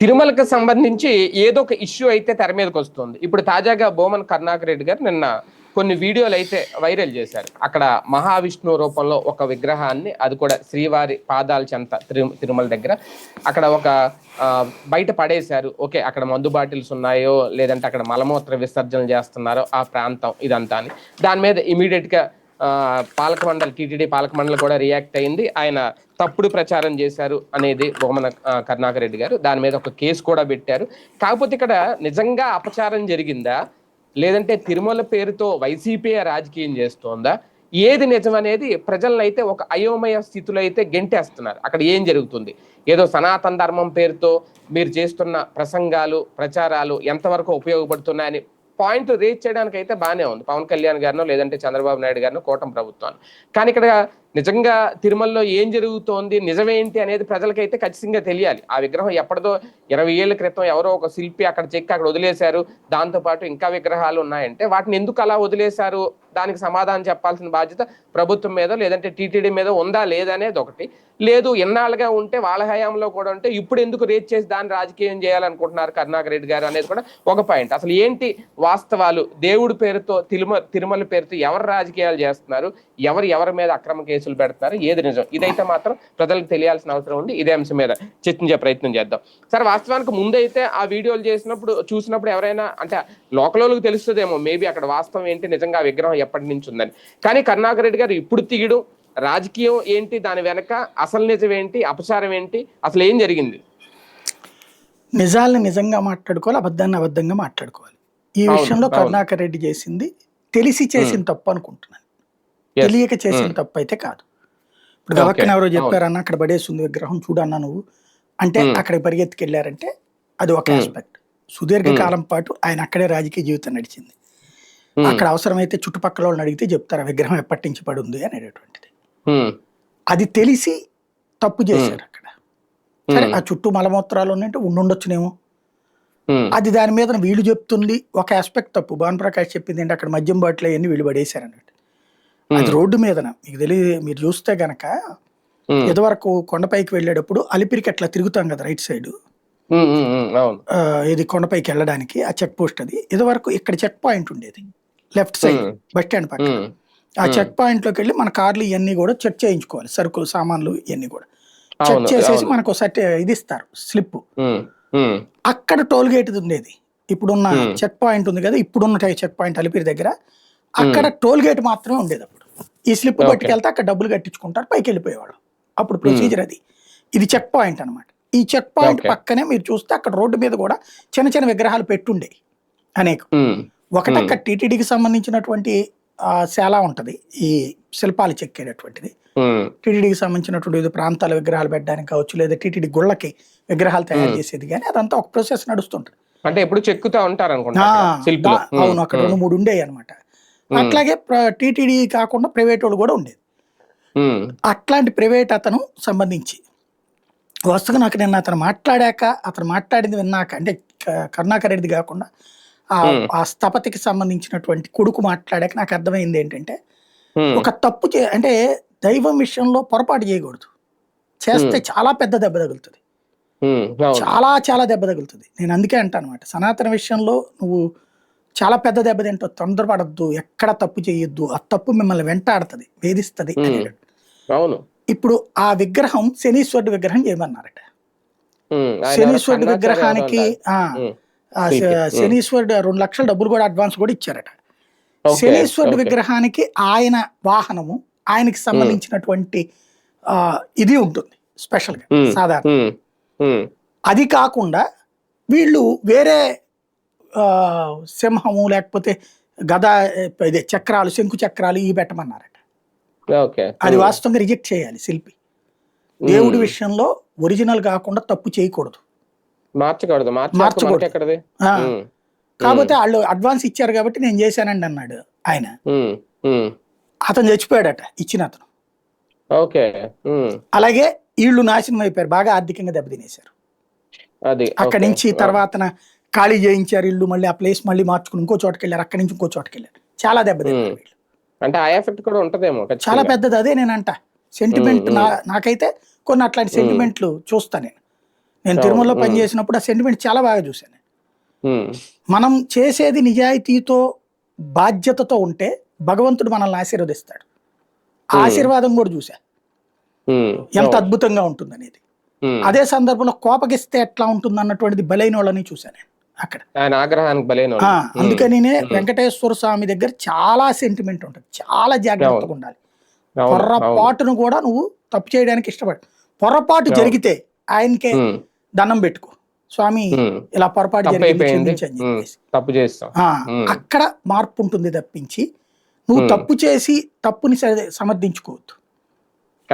తిరుమలకు సంబంధించి ఏదో ఒక ఇష్యూ అయితే తెర మీదకి వస్తుంది. ఇప్పుడు తాజాగా బోమన్ కర్ణాకర్ రెడ్డి గారు నిన్న కొన్ని వీడియోలు అయితే వైరల్ చేశారు. అక్కడ మహావిష్ణు రూపంలో ఒక విగ్రహాన్ని అది కూడా శ్రీవారి పాదాల చెంత తిరుమల దగ్గర అక్కడ ఒక బయట పడేశారు. ఓకే అక్కడ మందు బాటిల్స్ ఉన్నాయో లేదంటే అక్కడ మలమూత్ర విసర్జన చేస్తున్నారో ఆ ప్రాంతం ఇదంతా అని. దాని మీద ఇమీడియట్గా పాలక మండలి టీటీడీ పాలక మండలి కూడా రియాక్ట్ అయింది. ఆయన తప్పుడు ప్రచారం చేశారు అనేది బొమ్మన కరుణాకర్ రెడ్డి గారు. దాని మీద ఒక కేసు కూడా పెట్టారు. కాకపోతే ఇక్కడ నిజంగా అపచారం జరిగిందా? లేదంటే తిరుమల పేరుతో వైసీపీ రాజకీయం చేస్తోందా? ఏది నిజం అనేది ప్రజలను అయితే ఒక అయోమయ స్థితిలో అయితే గెంటేస్తున్నారు. అక్కడ ఏం జరుగుతుంది? ఏదో సనాతన ధర్మం పేరుతో మీరు చేస్తున్న ప్రసంగాలు ప్రచారాలు ఎంతవరకు ఉపయోగపడుతున్నాయని పాయింట్ రీచ్ చేయడానికి అయితే బాగానే ఉంది. పవన్ కళ్యాణ్ గారినో లేదంటే చంద్రబాబు నాయుడు గారినో కూటమి ప్రభుత్వాన్ని కానీ ఇక్కడ నిజంగా తిరుమలలో ఏం జరుగుతోంది నిజమేంటి అనేది ప్రజలకైతే ఖచ్చితంగా తెలియాలి. ఆ విగ్రహం ఎప్పటిదో ఇరవై ఏళ్ళ క్రితం ఎవరో ఒక శిల్పి అక్కడ చెక్కి అక్కడ వదిలేశారు. దాంతోపాటు ఇంకా విగ్రహాలు ఉన్నాయంటే వాటిని ఎందుకు అలా వదిలేశారు? దానికి సమాధానం చెప్పాల్సిన బాధ్యత ప్రభుత్వం మీద లేదంటే టీటీడీ మీద ఉందా లేదా అనేది ఒకటి. లేదు ఎన్నాళ్ళుగా ఉంటే వాళ్ళ హయాంలో కూడా ఉంటే ఇప్పుడు ఎందుకు రేట్ చేసి దాన్ని రాజకీయం చేయాలనుకుంటున్నారు కరుణాకర్ రెడ్డి గారు అనేది కూడా ఒక పాయింట్. అసలు ఏంటి వాస్తవాలు? దేవుడి పేరుతో తిరుమ తిరుమల పేరుతో ఎవరు రాజకీయాలు చేస్తున్నారు? ఎవరు ఎవరి మీద అక్రమ కేసులు పెడుతున్నారు ఏది నిజం? ఇదైతే మాత్రం ప్రజలకు తెలియాల్సిన అవసరం ఉంది. ఇదే అంశం మీద చర్చించే ప్రయత్నం చేద్దాం. సరే వాస్తవానికి ముందైతే ఆ వీడియోలు చేసినప్పుడు చూసినప్పుడు ఎవరైనా అంటే లోకలోకి తెలుస్తుందేమో మేబీ అక్కడ వాస్తవం ఏంటి? నిజంగా ఆ విగ్రహం ఎప్పటి నుంచి ఉందని. కానీ కరుణాకర్ రెడ్డి గారు ఇప్పుడు తీయడం రాజకీయం ఏంటి? దాని వెనక అసలు నిజం ఏంటి? అపచారం ఏంటి? అసలు ఏం జరిగింది? నిజాల్ని నిజంగా మాట్లాడుకోవాలి అబద్ధాన్ని అబద్ధంగా మాట్లాడుకోవాలి. ఈ విషయంలో. కరుణాకర్ రెడ్డి చేసింది తెలిసి చేసిన తప్పు అనుకుంటున్నాను. తెలియక చేసిన తప్పు అయితే కాదు. ఇప్పుడు గవక్కన. ఎవరో చెప్పారన్న అక్కడ పడేస్తుంది విగ్రహం చూడన్నా నువ్వు. అంటే Hmm. అక్కడికి పరిగెత్తుకు వెళ్ళారంటే అది ఒక ఆస్పెక్ట్ సుదీర్ఘ కాలం పాటు ఆయన అక్కడే రాజకీయ జీవితం నడిచింది. Hmm. అక్కడ అవసరమైతే చుట్టుపక్కల వాళ్ళని అడిగితే చెప్తారు ఆ విగ్రహం ఎప్పటి నుంచి పడి ఉంది అనేటటువంటిది. అది తెలిసి తప్పు చేశారు అక్కడ. సరే ఆ చుట్టూ మలమూత్రాలు ఉన్నాయంటే ఉండుండొచ్చునేమో. అది దాని మీద వీళ్ళు చెప్తుంది ఒక ఆస్పెక్ట్ తప్పు. భాను ప్రకాష్ చెప్పింది ఏంటి? అక్కడ మద్యం బాటిల్ అవన్నీ వీళ్ళు పడేశారు అన్నట్టు అది రోడ్డు మీదన మీకు తెలియదు మీరు చూస్తే గనక. ఇదివరకు కొండపైకి వెళ్ళేటప్పుడు అలిపిరికి అట్లా తిరుగుతాం కదా రైట్ సైడ్ ఇది కొండపైకి వెళ్ళడానికి ఆ చెక్ పోస్ట్ అది ఇదివరకు ఇక్కడ చెక్ పాయింట్ ఉండేది లెఫ్ట్ సైడ్. బస్ స్టాండ్ పక్కన. ఆ చెక్ పాయింట్లోకి వెళ్ళి మన కార్లు ఇవన్నీ కూడా చెక్ చేయించుకోవాలి సరుకులు సామాన్లు ఇవన్నీ కూడా చెక్ చేసేసి. మనకు సర్టి ఇది ఇస్తారు స్లిప్. అక్కడ టోల్ గేట్ ఉండేది ఇప్పుడున్న. చెక్ పాయింట్ ఉంది కదా ఇప్పుడున్న చెక్ పాయింట్ అలిపిరి దగ్గర అక్కడ టోల్ గేట్ మాత్రమే ఉండేది అప్పుడు. ఈ స్లిప్. పట్టుకెళ్తే అక్కడ డబ్బులు కట్టించుకుంటారు పైకి వెళ్ళిపోయేవాడు అప్పుడు ప్రొసీజర్ అది. ఇది చెక్ పాయింట్ అన్నమాట. ఈ చెక్ పాయింట్. పక్కనే మీరు చూస్తే అక్కడ రోడ్డు మీద కూడా చిన్న చిన్న విగ్రహాలు పెట్టుండే అనేక. హ్మ్. ఒకటి అక్కడ టీటీడీకి సంబంధించినటువంటి శాల ఉంటది. ఈ శిల్పాలు చెక్కేటటువంటిది. టీటీడీకి సంబంధించినటువంటి ఏదో ప్రాంతాల విగ్రహాలు పెట్టడానికి కావచ్చు లేదా టీటీడీ గుళ్ళకి విగ్రహాలు తయారు చేసేది కానీ అదంతా ఒక ప్రాసెస్ నడుస్తుంటది. అంటే ఎప్పుడు చెక్కుతా ఉంటారు అనుకుంటా అవును అక్కడ రెండు మూడు ఉండేవి అనమాట అట్లాగే టీటీడీ కాకుండా ప్రైవేట్ వాళ్ళు కూడా ఉండేది. అట్లాంటి ప్రైవేట్ అతను సంబంధించి. వస్తుగా నాకు నిన్న అతను మాట్లాడాక అతను మాట్లాడింది విన్నాక అంటే కరుణాకర్ రెడ్డి కాకుండా ఆ ఆ స్థపతికి సంబంధించినటువంటి కొడుకు మాట్లాడాక నాకు అర్థమైంది ఏంటంటే. ఒక తప్పు చే అంటే దైవం విషయంలో పొరపాటు చేయకూడదు. చేస్తే చాలా పెద్ద దెబ్బ తగులుతుంది. చాలా చాలా దెబ్బ తగులుతుంది. నేను అందుకే అంటాను అనమాట సనాతన విషయంలో నువ్వు చాలా పెద్ద దెబ్బ తింటావు తొందరపడద్దు ఎక్కడ తప్పు చేయొద్దు ఆ తప్పు మిమ్మల్ని వెంటాడుతుంది వేధిస్తుంది. అవును. ఇప్పుడు ఆ విగ్రహం శనీశ్వరుడు విగ్రహం చేయమన్నారట. శనీశ్వరుడు విగ్రహానికి శనీశ్వరుడు రెండు లక్షల డబ్బులు కూడా అడ్వాన్స్ కూడా ఇచ్చారట. శనీశ్వరుడు. విగ్రహానికి ఆయన వాహనము ఆయనకి సంబంధించినటువంటి ఇది ఉంటుంది స్పెషల్గా Hmm. సాధారణ. అది కాకుండా వీళ్ళు వేరే సింహము లేకపోతే గద ఇదే చక్రాలు శంకు చక్రాలు ఇవి పెట్టమన్నారట. అది వాస్తవంగా రిజెక్ట్ చేయాలి శిల్పి. దేవుడి విషయంలో ఒరిజినల్ కాకుండా తప్పు చేయకూడదు. మార్చకూడదు. మార్చకూడదు. కాకపోతే వాళ్ళు అడ్వాన్స్ ఇచ్చారు కాబట్టి నేను చేశానండి అన్నాడు ఆయన. అతను చచ్చిపోయాడట ఇచ్చిన అతను. ఓకే. అలాగే వీళ్ళు నాశనం అయిపోయారు. బాగా ఆర్థికంగా దెబ్బతినేశారు. అక్కడి. నుంచి తర్వాత ఖాళీ చేయించారు ఇల్లు మళ్ళీ ఆ ప్లేస్ మళ్ళీ మార్చుకుని ఇంకో చోటుకి వెళ్ళారు అక్కడి నుంచి ఇంకో చోటుకి వెళ్ళారు చాలా దెబ్బతిన్నారు. వీళ్ళు. అంటే ఆ ఎఫెక్ట్ కూడా ఉంటదేమో చాలా. పెద్దది అదే నేను అంట సెంటిమెంట్ నా నాకైతే కొన్ని అట్లాంటి సెంటిమెంట్లు చూస్తా నేను. నేను తిరుమలలో. పనిచేసినప్పుడు ఆ సెంటిమెంట్ చాలా బాగా చూశాను మనం చేసేది నిజాయితీతో బాధ్యతతో ఉంటే భగవంతుడు మనల్ని ఆశీర్వదిస్తాడు. ఆశీర్వాదం కూడా చూసా. ఎంత అద్భుతంగా ఉంటుంది అనేది. అదే సందర్భంలో కోపగిస్తే ఎట్లా ఉంటుంది అన్నటువంటిది బలైన వాళ్ళని చూశాను నేను. అక్కడ. ఆయన ఆగ్రహానికి బలైన అందుకనినే వెంకటేశ్వర స్వామి దగ్గర చాలా సెంటిమెంట్ ఉంటుంది. చాలా జాగ్రత్తగా ఉండాలి. పొర్రపాటును కూడా నువ్వు తప్పు చేయడానికి ఇష్టపడు. పొరపాటు జరిగితే ఆయనకే దండం పెట్టుకో. స్వామి. ఇలా పొరపాటు తప్పు చేస్తాం. అక్కడ మార్పు ఉంటుంది తప్పించి. నువ్వు. తప్పు చేసి తప్పుని సమర్థించుకోవద్దు.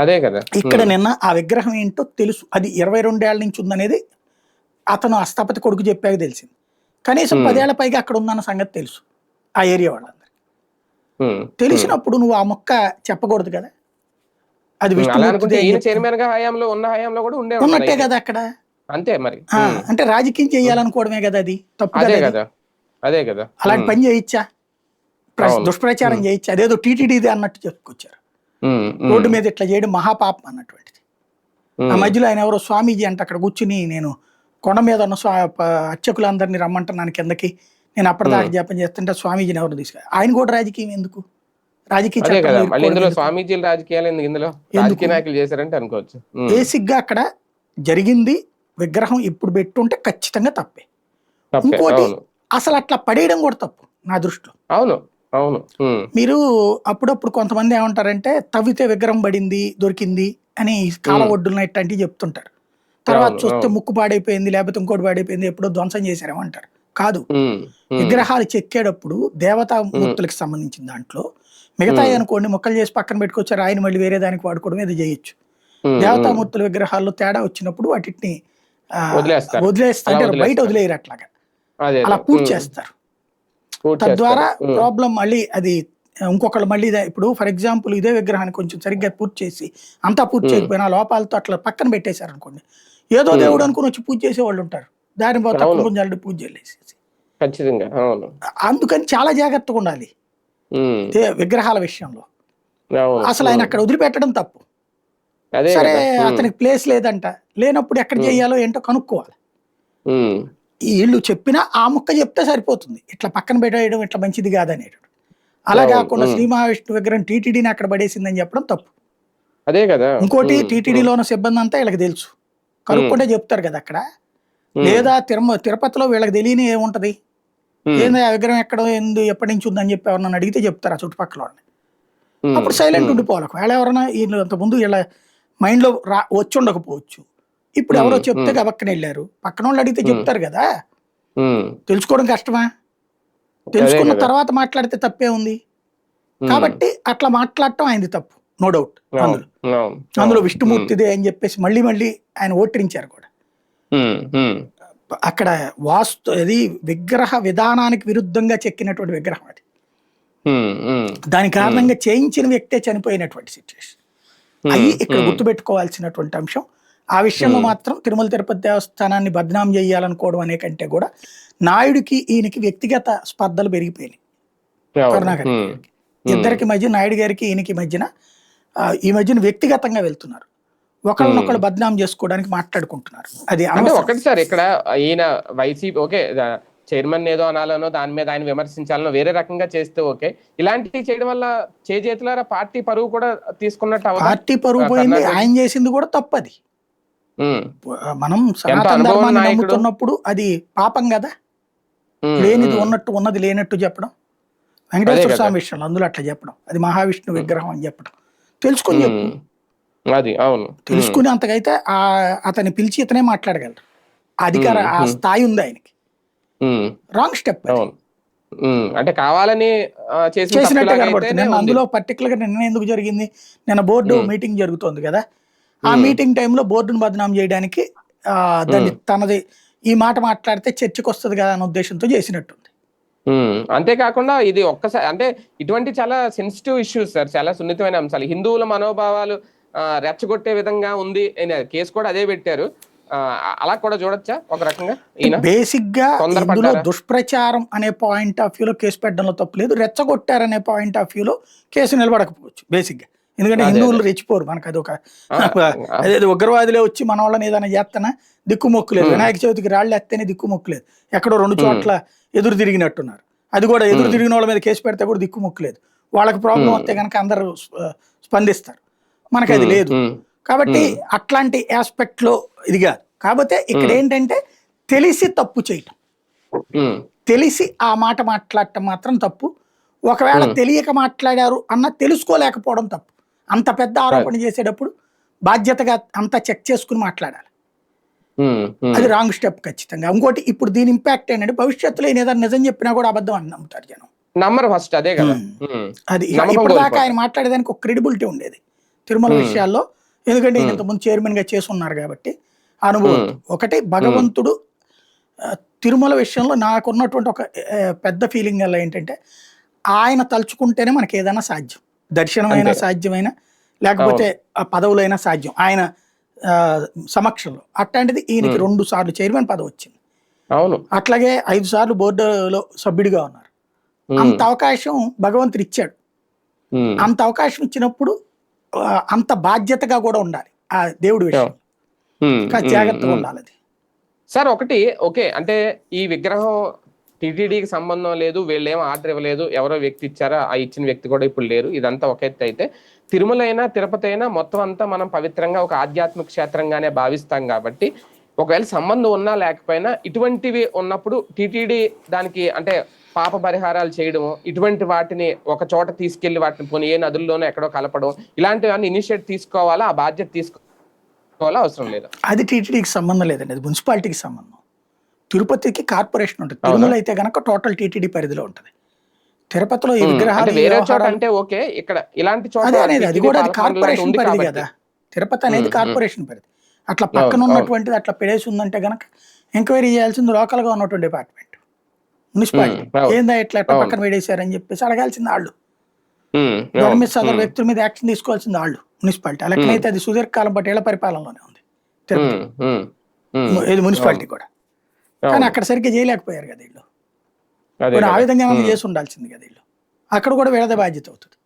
అదే కదా. ఇక్కడ నిన్న ఆ విగ్రహం ఏంటో తెలుసు. అది ఇరవై రెండేళ్ళ నుంచి ఉందనేది అతను ఆ స్థపతి కొడుకు చెప్పాక తెలిసింది. కనీసం. పదేళ్ళ పైగా అక్కడ ఉందన్న సంగతి తెలుసు ఆ ఏరియా వాళ్ళందరూ ఉమ్, తెలిసినప్పుడు నువ్వు ఆ మొక్క చెప్పకూడదు కదా? అది హయాంలో ఉన్న హయాంలో కూడా ఉండే ఉన్నట్టే. కదా అక్కడ? అంతే మరి. అంటే రాజకీయం చేయాలనుకోవడమే కదా అది? తప్పు అదే కదా అది. కదా. అలాంటి పని చేయించా? ప్ర- అవును. దుష్ప్రచారం చేయించా? అదేదో టీటీడీది అన్నట్టు చెప్పుకొచ్చారు. రోడ్డు మీద ఇట్లా చేయడం మహాపాపం అన్నటువంటిది. ఆ మధ్యలో ఆయన ఎవరో స్వామీజీ అంటే అక్కడ కూర్చుని నేను కొండ మీద ఉన్న స్వా అర్చకులందరినీ రమ్మంటున్నాను కిందకి నేను అప్పటిదాకా జపం చేస్తుంటే స్వామీజీని ఎవరు తీసుకు ఆయన కూడా రాజకీయం ఎందుకు? రాజకీయ మళ్ళీ ఇందులో? స్వామీజీలు రాజకీయాలు ఎందుకు ఇందులో? రాజకీయ నాయకులు చేశారంటే అనుకోవచ్చు. ఉమ్, బేసిక్గా అక్కడ జరిగింది విగ్రహం ఇప్పుడు పెట్టుంటే ఖచ్చితంగా తప్పే. ఇంకోటి అసలు అట్లా పడేయడం కూడా తప్పు నా దృష్టిలో. అవును అవును మీరు అప్పుడప్పుడు కొంతమంది ఏమంటారంటే తవ్వితే విగ్రహం పడింది దొరికింది అని కాల ఒడ్డున ఇట్లాంటివి చెప్తుంటారు. తర్వాత చూస్తే. ముక్కు పాడైపోయింది లేకపోతే ఇంకోటి పాడైపోయింది ఎప్పుడో ధ్వంసం చేశారేమంటారు. కాదు. విగ్రహాలు చెక్కేటప్పుడు దేవతా మూర్తులకు సంబంధించిన దాంట్లో మిగతా అనుకోండి మొక్కలు చేసి పక్కన పెట్టుకొచ్చారు ఆయన మళ్ళీ వేరే దానికి వాడుకోవడం ఏదో చేయొచ్చు. దేవతామూర్తుల విగ్రహాల్లో తేడా వచ్చినప్పుడు వాటిని వదిలేస్తారు. అంటే బయట. వదిలేయరు అట్లాగా. అలా. పూర్తి చేస్తారు. తద్వారా ప్రాబ్లం మళ్ళీ అది ఇంకొకళ్ళు మళ్ళీ ఇప్పుడు ఫర్ ఎగ్జాంపుల్ ఇదే విగ్రహాన్ని కొంచెం సరిగ్గా పూర్తి చేసి అంతా పూర్తి చేయకపోయినా లోపాలతో అట్లా పక్కన పెట్టేశారు అనుకోండి ఏదో దేవుడు అనుకుని వచ్చి పూజ చేసే వాళ్ళు ఉంటారు. దాని తక్కువ పూజ చేసేసి. ఖచ్చితంగా అవును. అందుకని చాలా జాగ్రత్తగా ఉండాలి. విగ్రహాల విషయంలో. అసలు ఆయన అక్కడ వదిలిపెట్టడం తప్పు. సరే అతనికి ప్లేస్ లేదంట. లేనప్పుడు ఎక్కడ చేయాలో ఏంటో కనుక్కోవాలి. ఇల్లు చెప్పినా ఆ ముక్క చెప్తే సరిపోతుంది. ఇట్లా పక్కన పెట్టేయడం ఇట్లా మంచిది కాదనేది అలా కాకుండా. శ్రీ మహావిష్ణు విగ్రహం టీటీడీని అక్కడ పడేసిందని చెప్పడం తప్పు. అదే కదా. ఇంకోటి టీటీడీలో ఉన్న సిబ్బంది అంతా వీళ్ళకి తెలుసు. కనుక్కుంటే చెప్తారు కదా అక్కడ. లేదా తిరుమ తిరుపతిలో వీళ్ళకి తెలియని ఏముంటది? ఏంది ఆ విగ్రహం ఎక్కడ ఎందు ఎప్పటి నుంచి ఉందని చెప్పి ఎవరన్నా అడిగితే చెప్తారు ఆ చుట్టుపక్కల వాళ్ళని. అప్పుడు సైలెంట్ ఉండిపోవాలి. ఒకవేళ ఎవరైనా వీళ్ళు అంత ముందు వీళ్ళ మైండ్లో రా వచ్చి ఉండకపోవచ్చు. ఇప్పుడు ఎవరో చెప్తే. గబక్కన వెళ్ళారు. పక్కన వాళ్ళు అడిగితే చెప్తారు కదా. తెలుసుకోవడం కష్టమా? తెలుసుకున్న. తర్వాత మాట్లాడితే తప్పే ఉంది. కాబట్టి అట్లా మాట్లాడటం అయింది తప్పు. నో డౌట్ అందులో. విష్ణుమూర్తిదే అని చెప్పేసి మళ్ళీ మళ్ళీ ఆయన ఓటరించారు కూడా. ఉమ్, ఉమ్, అక్కడ వాస్తు అది విగ్రహ విధానానికి విరుద్ధంగా చెక్కినటువంటి విగ్రహం అది. దాని కారణంగా చేయించిన వ్యక్తే చనిపోయినటువంటి సిచ్యువేషన్ అవి ఇక్కడ గుర్తుపెట్టుకోవాల్సినటువంటి అంశం ఆ విషయంలో మాత్రం తిరుమల తిరుపతి దేవస్థానాన్ని బద్నాం చేయాలనుకోవడం అనే కంటే కూడా నాయుడికి ఈయనకి వ్యక్తిగత స్పర్ధలు పెరిగిపోయినాయి. కరుణాకర్. ఇద్దరికి మధ్య నాయుడు గారికి ఈయనకి మధ్యన ఈ మధ్యన వ్యక్తిగతంగా వెళ్తున్నారు. ఒకళ్ళనొకళ్ళు బద్నాం చేసుకోవడానికి మాట్లాడుకుంటున్నారు. అది అంటే. ఒకటి సార్ ఇక్కడ ఈయన వైసీపీ ఓకే చైర్మన్ ఏదో అనాలనో దాని మీద ఆయన విమర్శించాలనో వేరే రకంగా చేస్తే ఓకే. ఇలాంటివి చేయడం వల్ల చేతులారా పార్టీ పరువు కూడా తీసుకున్నట్టు పార్టీ పరువు పోయింది ఆయన చేసింది కూడా తప్పది. మనం సనాతన ధర్మాన్ని. నమ్ముతున్నప్పుడు అది పాపం కదా? లేనిది ఉన్నట్టు ఉన్నది లేనట్టు చెప్పడం. వెంకటేశ్వర. స్వామి విషయంలో అందులో అట్లా చెప్పడం. అది మహావిష్ణు విగ్రహం అని చెప్పడం. తెలుసుకుని చెప్పు. అది అవును. తెలుసుకుని అంతకైతే ఆ అతన్ని పిలిచి ఇతనే మాట్లాడగలరు. అధికార ఆ స్థాయి ఉంది ఆయనకి. రాంగ్ స్టెప్ అవును. అంటే కావాలని చేసినట్టే కనబడుతుంది. నేను. అందులో పర్టికులర్గా నిన్న ఎందుకు జరిగింది? నిన్న బోర్డు మీటింగ్ జరుగుతోంది కదా. ఆ మీటింగ్ టైంలో బోర్డును బదనాం చేయడానికి దాన్ని తనది ఈ మాట మాట్లాడితే చర్చకు వస్తుంది కదా అనే ఉద్దేశంతో చేసినట్టుంది. అంతేకాకుండా ఇది ఒక్కసారి అంటే ఇటువంటి చాలా సెన్సిటివ్ ఇష్యూస్ సార్ చాలా సున్నితమైన అంశాలు. హిందువుల మనోభావాలు ఆ, రెచ్చగొట్టే విధంగా ఉంది. అని కేసు కూడా అదే పెట్టారు. అలా కూడా చూడొచ్చా ఒక రకంగా? బేసిక్గా ఇందులో? దుష్ప్రచారం అనే పాయింట్ ఆఫ్ వ్యూలో కేసు పెట్టడంలో తప్పు లేదు. రెచ్చగొట్టారనే పాయింట్ ఆఫ్ వ్యూలో కేసు నిలబడకపోవచ్చు బేసిక్గా. ఎందుకంటే హిందువులు రెచ్చిపోరు మనకు అది ఒక అదే ఉగ్రవాదులే వచ్చి మన వాళ్ళని ఏదైనా చేస్తానా దిక్కుమొక్కు లేదు. Hmm. వినాయక చవితికి రాళ్ళు ఎత్తేనే దిక్కుమొక్కు లేదు. ఎక్కడో రెండు చోట్ల ఎదురు తిరిగినట్టున్నారు. అది కూడా ఎదురు. తిరిగిన వాళ్ళ మీద కేసు పెడితే కూడా దిక్కుమొక్కు లేదు. వాళ్ళకి ప్రాబ్లం. వస్తే కనుక అందరూ స్ప- స్పందిస్తారు. మనకి అది లేదు. కాబట్టి. అట్లాంటి ఆస్పెక్ట్లో ఇది కాదు. కాకపోతే ఇక్కడ. ఏంటంటే తెలిసి తప్పు చేయటం. తెలిసి ఆ మాట మాట్లాడటం మాత్రం తప్పు. ఒకవేళ. తెలియక మాట్లాడారు అన్న తెలుసుకోలేకపోవడం తప్పు. అంత పెద్ద ఆరోపణ చేసేటప్పుడు బాధ్యతగా అంతా చెక్ చేసుకుని మాట్లాడాలి ఉమ్, ఉమ్. అది రాంగ్ స్టెప్ ఖచ్చితంగా ఇంకోటి ఇప్పుడు దీని ఇంపాక్ట్ ఏంటంటే భవిష్యత్తులో ఏదైనా నిజం చెప్పినా కూడా అబద్ధం అని నమ్ముతారు జనం నమ్మరు ఫస్ట్ అదే కదా. ఉమ్, అది ఇప్పుడు దాకా. ఆయన మాట్లాడేదానికి ఒక క్రెడిబిలిటీ ఉండేది తిరుమల Hmm. విషయాల్లో ఎందుకంటే Hmm. ఇంతకుముందు చైర్మన్గా చేసి ఉన్నారు కాబట్టి అనుభవం Hmm. ఒకటి భగవంతుడు తిరుమల విషయంలో నాకున్నటువంటి ఒక పెద్ద ఫీలింగ్ అలా ఏంటంటే ఆయన తలుచుకుంటేనే మనకి ఏదైనా సాధ్యం దర్శనమైనా. సాధ్యమైన లేకపోతే ఆ పదవులైనా సాధ్యం. ఆయన సమక్షంలో. అట్లాంటిది ఈయనకి. రెండు సార్లు చైర్మన్ పదవి వచ్చింది. అవును. అట్లాగే ఐదు సార్లు బోర్డులో సభ్యుడిగా ఉన్నారు. అంత అవకాశం భగవంతుడు ఇచ్చాడు. అంత అవకాశం ఇచ్చినప్పుడు అంత బాధ్యతగా కూడా ఉండాలి ఆ దేవుడి విషయం జాగ్రత్తగా. ఉండాలి సార్ ఒకటి ఓకే అంటే ఈ విగ్రహం టీటీడీకి సంబంధం లేదు వీళ్ళు ఏమో ఆర్డర్ ఇవ్వలేదు ఎవరో వ్యక్తి ఇచ్చారా ఆ ఇచ్చిన వ్యక్తి కూడా ఇప్పుడు లేరు. ఇదంతా ఒక ఎత్తు అయితే తిరుమలైనా తిరుపతి అయినా మొత్తం అంతా మనం పవిత్రంగా ఒక ఆధ్యాత్మిక క్షేత్రంగానే భావిస్తాం కాబట్టి ఒకవేళ సంబంధం ఉన్నా లేకపోయినా ఇటువంటివి ఉన్నప్పుడు టీటీడీ దానికి అంటే పాప పరిహారాలు చేయడం ఇటువంటి వాటిని ఒక చోట తీసుకెళ్ళి వాటిని పోనీ ఏ నదుల్లోనో ఎక్కడో కలపడం ఇలాంటివన్నీ ఇనిషియేట్ తీసుకోవాలా ఆ బాధ్యత తీసుకోవాలా అవసరం లేదు? అది టీటీడీకి సంబంధం లేదండి అది మున్సిపాలిటీకి సంబంధం. తిరుపతికి కార్పొరేషన్ ఉంటుంది? తిరుమల అయితే గనక టోటల్ టీటీడీ పరిధిలో ఉంటుంది. తిరుపతిలో ఈ విగ్రహాలు వేరే చోట అంటే ఓకే ఇక్కడ ఇలాంటి చోట అదే అనేది అది కూడా అది కార్పొరేషన్ పరిధి. కదా. తిరుపతి అనేది. కార్పొరేషన్ పరిధి. అట్లా పక్కన ఉన్నటువంటిది అట్లా పెడేసి ఉందంటే గనక ఎంక్వైరీ చేయాల్సింది లోకల్గా ఉన్నటువంటి డిపార్ట్మెంట్ మున్సిపాలిటీ. ఏందా ఇట్లా ఎట్లా. పక్కన పెడేశారని చెప్పేసి అడగాల్సింది వాళ్ళు. దాని మీద సదరు వ్యక్తుల మీద యాక్షన్ తీసుకోవాల్సింది వాళ్ళు మున్సిపాలిటీ అలాగనైతే అది సుదీర్ఘకాలం పాటు ఏళ్ళ పరిపాలనలోనే ఉంది తిరుపతి. ఇది మున్సిపాలిటీ కూడా. కానీ అక్కడ సరిగ్గా చేయలేకపోయారు కదా వీళ్ళు. కొన్ని ఆ. విధంగా చేసి ఉండాల్సింది కదా వీళ్ళు. అక్కడ కూడా వీళ్ళదే బాధ్యత అవుతుంది.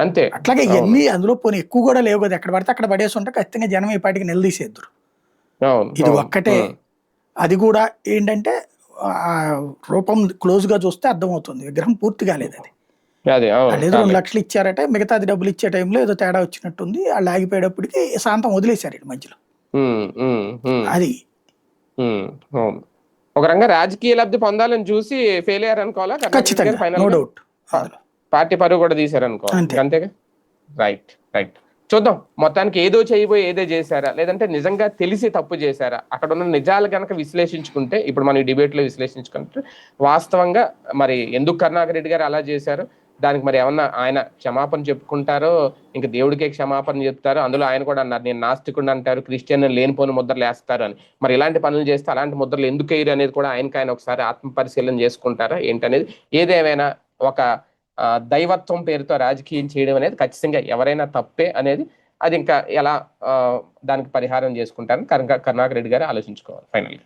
అంతే. అట్లాగే ఇవన్నీ అందులో పోనీ ఎక్కువ కూడా లేవు కదా. ఎక్కడ పడితే అక్కడ పడేసి ఉంటే ఖచ్చితంగా జనం ఈ పాటికి నిలదీసేద్దరు. ఇది ఒక్కటే. అది కూడా ఏంటంటే ఆ రూపం క్లోజ్గా చూస్తే అర్థమవుతుంది. విగ్రహం పూర్తి కాలేదు అది. ఏదో రెండు. లక్షలు ఇచ్చారట మిగతాది డబ్బులు ఇచ్చే టైంలో ఏదో తేడా వచ్చినట్టుంది. వాళ్ళు ఆగిపోయేటప్పటికి శాంతం వదిలేశారు ఇటు మధ్యలో. అది. అవును. ఒక రంగా రాజకీయ లబ్ధి పొందాలని చూసి ఫెయిల్ అయ్యారు అనుకోవాలా ఖచ్చితంగా. ఫైనల్ నో డౌట్ పార్టీ పరువు కూడా తీశారు అనుకోవాలి అంతే. అంతేగా? రైట్ రైట్ చూద్దాం. మొత్తానికి ఏదో చేయబోయి ఏదో చేశారా? లేదంటే నిజంగా తెలిసి తప్పు చేశారా? అక్కడ ఉన్న నిజాలు కనుక విశ్లేషించుకుంటే ఇప్పుడు మనం ఈ debate లో విశ్లేషించుకుంటే వాస్తవంగా మరి ఎందుకు కరుణాకర్ రెడ్డి గారు అలా చేశారు? దానికి మరి ఏమన్నా ఆయన క్షమాపణ చెప్పుకుంటారో ఇంకా దేవుడికే క్షమాపణ చెప్తారో అందులో ఆయన కూడా అన్నారు నేను నాస్తికుడు అంటారు క్రిస్టియన్ లేనిపోని ముద్రలు వేస్తారు అని. మరి ఇలాంటి పనులు చేస్తే అలాంటి ముద్రలు ఎందుకు వేయరు అనేది కూడా ఆయనకి ఆయన ఒకసారి ఆత్మ పరిశీలన చేసుకుంటారా? ఏంటనేది ఏదేమైనా ఒక ఆ, దైవత్వం పేరుతో రాజకీయం చేయడం అనేది ఖచ్చితంగా ఎవరైనా తప్పే అనేది అది ఇంకా ఎలా ఆ, దానికి పరిహారం చేసుకుంటారని కరుణాకర్ రెడ్డి గారు ఆలోచించుకోవాలి ఫైనల్